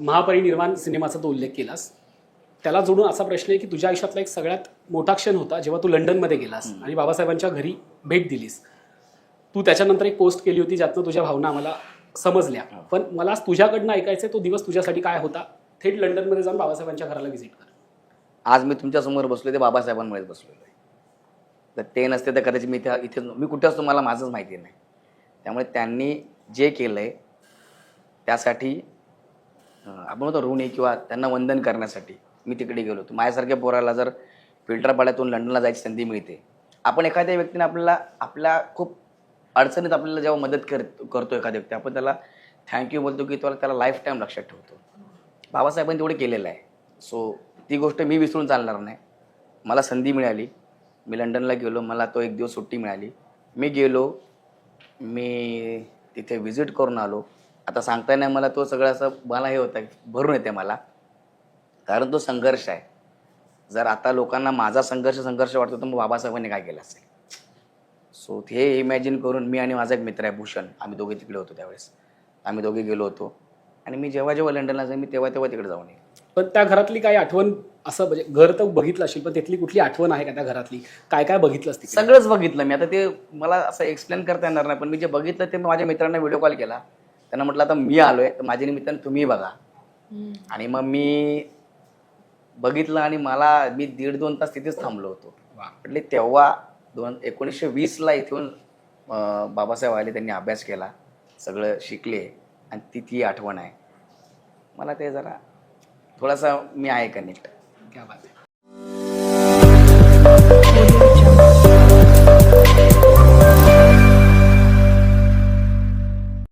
महापरिनिर्वाण सिनेमाचा तो उल्लेख केलास. त्याला जोडून असा प्रश्न आहे की तुझ्या आयुष्यातला एक सगळ्यात मोठा क्षण होता जेव्हा तू लंडनमध्ये गेलास आणि बाबासाहेबांच्या घरी भेट दिलीस. तू त्याच्यानंतर एक पोस्ट केली होती ज्यातनं तुझ्या भावना आम्हाला समजल्या. पण मला आज तुझ्याकडनं ऐकायचं तो दिवस तुझ्यासाठी काय होता? थेट लंडनमध्ये जाऊन बाबासाहेबांच्या घराला व्हिजिट कर. आज मी तुमच्यासमोर बसलो ते बाबासाहेबांमुळेच बसलेलो आहे तर ते नसते तर कदाचित मी त्या इथे मी कुठे असतो मला माझंच माहिती नाही. त्यामुळे त्यांनी जे केलं आहे त्यासाठी आपण म्हणतो ऋणी किंवा त्यांना वंदन करण्यासाठी. मी तिकडे गेलो होतो. माझ्यासारख्या पोराला जर फिल्टरपाड्यातून लंडनला जायची संधी मिळते आपण एखाद्या व्यक्तीने आपल्याला आपल्या खूप अडचणीत आपल्याला जेव्हा मदत कर करतो एखाद्या व्यक्ती आपण त्याला थँक्यू बोलतो की त्याला त्याला लाईफ टाईम लक्षात ठेवतो. बाबासाहेबांनी तेवढे केलेलं आहे. सो ती गोष्ट मी विसरून चालणार नाही. मला संधी मिळाली. मी लंडनला गेलो. मला तो एक दिवस सुट्टी मिळाली. मी गेलो. मी तिथे व्हिजिट करून आलो. आता सांगता नाही मला तो सगळं असं मला हे होतं भरून येते मला. कारण तो संघर्ष आहे. जर आता लोकांना माझा संघर्ष संघर्ष वाटतो तर मग बाबासाहेबांनी काय केलं असेल? सो हे इमॅजिन करून मी आणि माझा एक मित्र आहे भूषण. आम्ही दोघे तिकडे होतो त्यावेळेस. आम्ही दोघे गेलो होतो. आणि मी जेव्हा जेव्हा लंडनला जाईन मी तेव्हा तेव्हा तिकडे जाऊन येईन. पण त्या घरातली काही आठवण असं म्हणजे घर तर बघितलं असेल पण तिथली कुठली आठवण आहे का त्या घरातली? काय काय बघितलंस तिकडे? सगळंच बघितलं मी. आता ते मला असं एक्सप्लेन करता येणार नाही पण मी जे बघितलं ते मी माझ्या मित्रांना व्हिडिओ कॉल केला. त्यांना म्हटलं आता मी आलोय तर माझ्या निमित्तानं तुम्ही बघा. आणि मग मी बघितलं आणि मला मी दीड दोन तास तिथेच थांबलो होतो. म्हटले तेव्हा दोन एकोणीसशे वीसला इथून बाबासाहेब आले त्यांनी अभ्यास केला सगळं शिकले आणि ती ती आठवण आहे. मला ते जरा थोडासा मी आहे कनेक्ट क्या बात आहे.